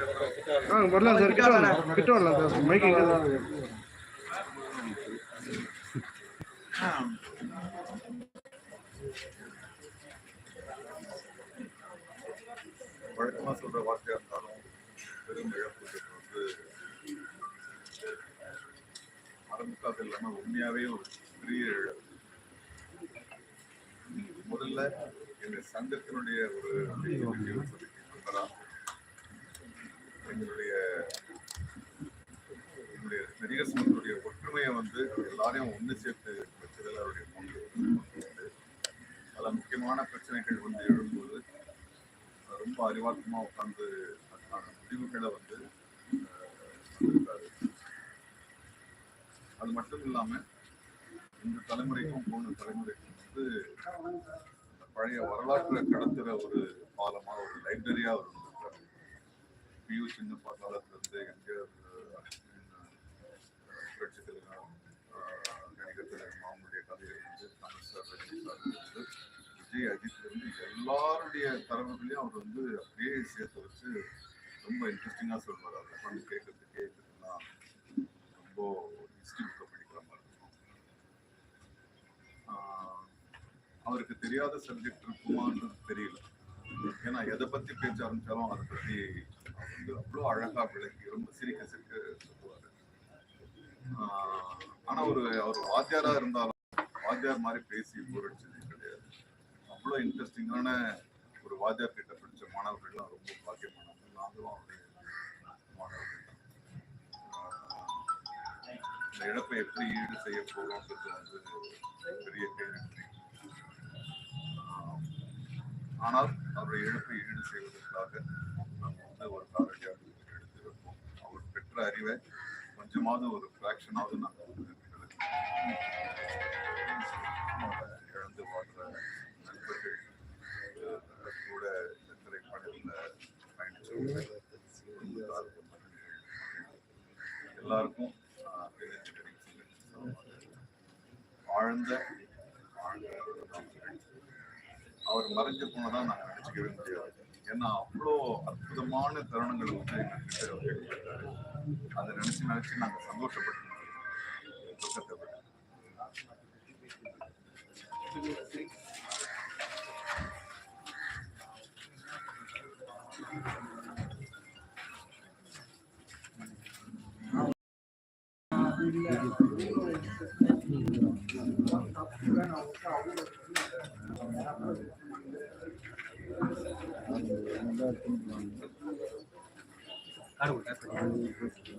ஆ வரலாம் சார். கிட்ட வரலாம். கிட்ட வரலாம் சார். மைக் இங்கே தான் வழக்கமாக சொல்கிற வார்த்தையாக இருந்தாலும் பெரும் இழப்புகள் வந்து மறந்துக்காது இல்லாமல் உண்மையாகவே ஒரு பெரிய இழப்பு. முதல்ல எங்கள் சங்கத்தினுடைய ஒரு நண்பரா? எங்களுடைய எங்களுடைய நடிகர் சங்கத்துடைய ஒற்றுமையை வந்து எல்லாரையும் ஒன்று சேர்த்து வச்சதில் அவருடைய பங்கு. பல முக்கியமான பிரச்சனைகள் வந்து எழும்போது ரொம்ப அறிவாக்கமாக உட்கார்ந்து அதுக்கான முடிவுகளை வந்து அது மட்டும் இல்லாமல் இந்த தலைமுறைக்கும் போன தலைமுறைக்கும் வந்து பழைய வரலாற்றை கடத்துகிற ஒரு பாலமாக ஒரு லைப்ரரியாக அவர் பியூஷ் இன்னும் சின்னப்பா இருந்து புரட்சி தலைவர் நடிகர் மாமுடைய கதைகள் வந்து தமிழ் சார் ரஜினி சார் இருந்து விஜய் அஜித்லேருந்து எல்லாருடைய தரவுகளையும் அவர் வந்து அப்படியே சேர்த்து வச்சு ரொம்ப இன்ட்ரெஸ்டிங்காக சொல்வார். அதை உட்காந்து கேட்கறதுக்கே இதெல்லாம் ரொம்ப ஹிஸ்ட்ரி புக்கை படிக்கிற மாதிரி இருக்கும். அவருக்கு தெரியாத சப்ஜெக்ட் இருக்குமான்றது தெரியல. ஏன்னா எதை பத்தி பேச ஆரம்பிச்சாலும் அதை பத்தி வந்து அவ்வளோ அழகா விளக்கி ரொம்ப சிரிக்க சிரிக்க சொல்லுவாரு. ஆனால் ஆனா ஒரு அவர் வாத்தியாரா இருந்தாலும் வாத்தியார் மாதிரி பேசி போரடிச்சது கிடையாது. அவ்வளோ இன்ட்ரெஸ்டிங்கான ஒரு வாத்தியார் கிட்ட படிச்ச மாணவர்கள்லாம் ரொம்ப பாக்கியமானவர்கள் நாங்களும் அவருடைய மாணவர்கள் இந்த இழப்பை எப்படி ஈடு செய்ய போறோம்ன்றது வந்து பெரிய கேள்வி. ஆனால் அவருடைய இழப்பை ஈடு செய்வதற்காக நம்ம வந்து ஒரு காரடியாக எடுத்து வைப்போம் அவர் பெற்ற அறிவை கொஞ்சமாவது ஒரு ஃப்ராக்ஷனாவது நாங்கள் வந்து இழந்து வாழ்ற நண்பர்கள் கூட இந்த திரைப்படத்தில் பயணிச்சவங்க எல்லாருக்கும் ஆழ்ந்த ஆழ்ந்த அவர் மறைஞ்ச போனதான் நாங்கள் யோசிக்கவே முடியாது ஏன்னா அவ்வளோ அற்புதமான தருணங்கள் வந்து அதை நினைச்சு நினைச்சு நாங்கள் சந்தோஷப்பட்டு துக்கத்தை あれは。